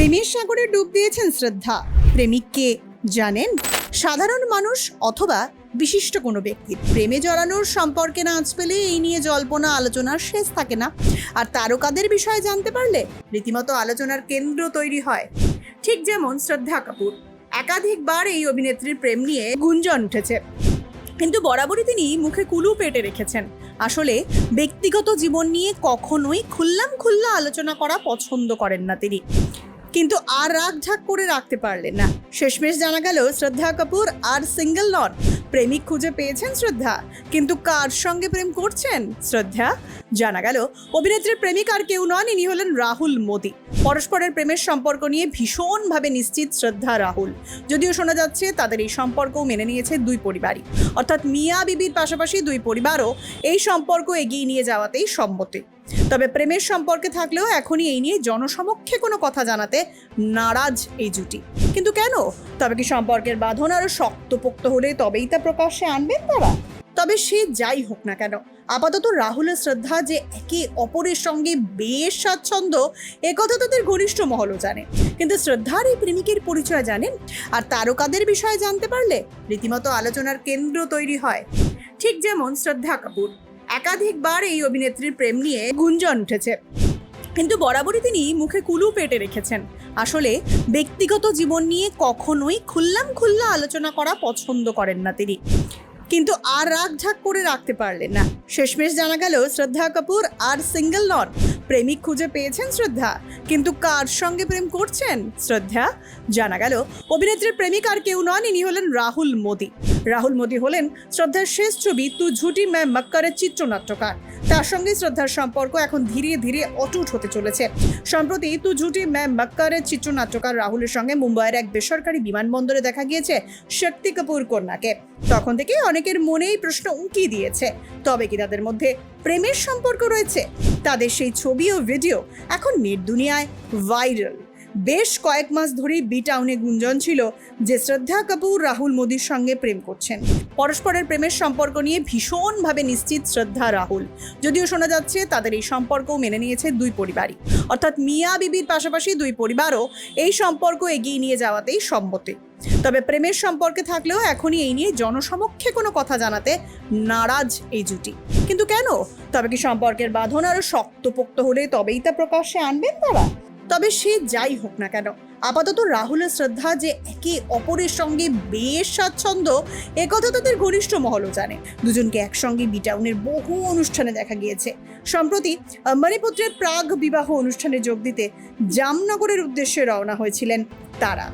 প্রেমের সাগরে ডুব দিয়েছেন শ্রদ্ধা। প্রেমিককে জানেন? সাধারণ মানুষ অথবা বিশিষ্ট কোনো ব্যক্তি। প্রেমে জড়ানোর সম্পর্কে না আঁচ পেলে এই নিয়ে জল্পনা, আলোচনার শেষ থাকে না। আর তারকাদের বিষয়ে জানতে পারলে রীতিমতো আলোচনার কেন্দ্র তৈরি হয়। ঠিক যেমন শ্রদ্ধা কাপুর। একাধিকবার এই অভিনেত্রীর প্রেম নিয়ে গুঞ্জন উঠেছে। কিন্তু বরাবরই তিনি মুখে কুলু পেটে রেখেছেন। আসলে ব্যক্তিগত জীবন নিয়ে কখনোই খুল্লাম খুল্লা আলোচনা করা পছন্দ করেন না তিনি। কিন্তু আর রাগ ঝাক করে রাখতে পারলেন না। শেষমেশ জানা গেল, শ্রদ্ধা কাপুর আর সিঙ্গেল নন। প্রেমিক খুঁজে পেয়েছেন শ্রদ্ধা। কিন্তু কার সঙ্গে প্রেম করছেন শ্রদ্ধা? জানা গেল, অভিনেত্রীর প্রেমিক আর কেউ নন, ইনি হলেন রাহুল মোদী। পরস্পরের প্রেমের সম্পর্ক নিয়ে ভীষণভাবে নিশ্চিত শ্রদ্ধা রাহুল। যদিও শোনা যাচ্ছে, তাদের এই সম্পর্কও মেনে নিয়েছে দুই পরিবারই। অর্থাৎ মিয়া বিবির পাশাপাশি দুই পরিবারও এই সম্পর্ক এগিয়ে নিয়ে যাওয়াতেই সম্মতি। তবে প্রেমের সম্পর্কে থাকলেও এখনই এই নিয়ে জনসমক্ষে কোনো কথা জানাতে নারাজ এই জুটি। কিন্তু কেন? তবে কি সম্পর্কের বাঁধন আরও শক্তপোক্ত হলে তবেই তা প্রকাশ্যে আনবেন তারা? তবে সে যাই হোক না কেন, আপাতত রাহুলের শ্রদ্ধা যে একে অপরের সঙ্গে বেশ স্বাচ্ছন্দ্য একথা তাদের ঘনিষ্ঠ মহলও জানে। কিন্তু শ্রদ্ধার এই প্রেমিকের পরিচয় জানেন? আর তারকাদের বিষয়ে জানতে পারলে রীতিমতো আলোচনার কেন্দ্র তৈরি হয়। ঠিক যেমন শ্রদ্ধা কাপুর। একাধিকবার এই অভিনেত্রীর প্রেম নিয়ে গুঞ্জন উঠেছে। কিন্তু বরাবরই তিনি মুখে কুলু পেটে রেখেছেন। আসলে ব্যক্তিগত জীবন নিয়ে কখনোই খুল্লাম খুল্লা আলোচনা করা পছন্দ করেন না তিনি। কিন্তু আর রাগ ঝাক করে রাখতে পারলেন না। শেষমেশ জানা গেল, শ্রদ্ধা কাপুর আর সিঙ্গেল নন। প্রেমিক খুঁজে পেয়েছেন শ্রদ্ধা। কিন্তু কার সঙ্গে প্রেম করছেন শ্রদ্ধা? জানা গেল, অভিনেত্রীর প্রেমিক আর কেউ নন, ইনি হলেন রাহুল মোদী। রাহুল মোদী হলেন শ্রদ্ধার শেষ ছবি তু ঝুটি ম্যাম মক্করের চিত্রনাট্যকার। তার সঙ্গে শ্রদ্ধার সম্পর্ক এখন ধীরে ধীরে অটুট হতে চলেছে। সম্প্রতি তু ঝুটি ম্যাম মক্করের চিত্রনাট্যকার রাহুলের সঙ্গে মুম্বাইয়ের এক বেসরকারি বিমানবন্দরে দেখা গিয়েছে শক্তি কাপুর কন্যাকে। তখন থেকে অনেকের মনেই প্রশ্ন উঁকি দিয়েছে, তবে কি তাদের মধ্যে প্রেমের সম্পর্ক রয়েছে? তাদের সেই ছবি ও ভিডিও এখন নেট দুনিয়ায় ভাইরাল। বেশ কয়েক মাস ধরেই বি টাউনে গুঞ্জন ছিল যে শ্রদ্ধা কাপুর রাহুল মোদির সঙ্গে প্রেম করছেন। পরস্পরের প্রেমের সম্পর্ক নিয়ে ভীষণভাবে নিশ্চিত শ্রদ্ধা রাহুল। যদিও শোনা যাচ্ছে তাদের এই সম্পর্কও মেনে নিয়েছে দুই পরিবারই। অর্থাৎ মিয়া বিবির পাশাপাশি দুই পরিবারও এই সম্পর্ক এগিয়ে নিয়ে যাওয়াতেই সম্মতি। তবে প্রেমের সম্পর্কে থাকলেও এখনই এই নিয়ে জনসমক্ষে কোনো কথা জানাতে নারাজ এই জুটি। কিন্তু কেন? তবে কি সম্পর্কের বাঁধন আরও শক্তপোক্ত হলে তবেই তা প্রকাশ্যে আনবেন তারা? তবে সে যাই হোক না কেন, আপাতত রাহুল শ্রদ্ধা যে একে অপরের সঙ্গে বেশ স্বাচ্ছন্দ্য একথা তাদের ঘনিষ্ঠ মহলও জানে। দুজনকে একসঙ্গে বিটাউনের বহু অনুষ্ঠানে দেখা গিয়েছে। সম্প্রতি মণিপুত্রের প্রাগ বিবাহ অনুষ্ঠানে যোগ দিতে জামনগরের উদ্দেশ্যে রওনা হয়েছিলেন তারা।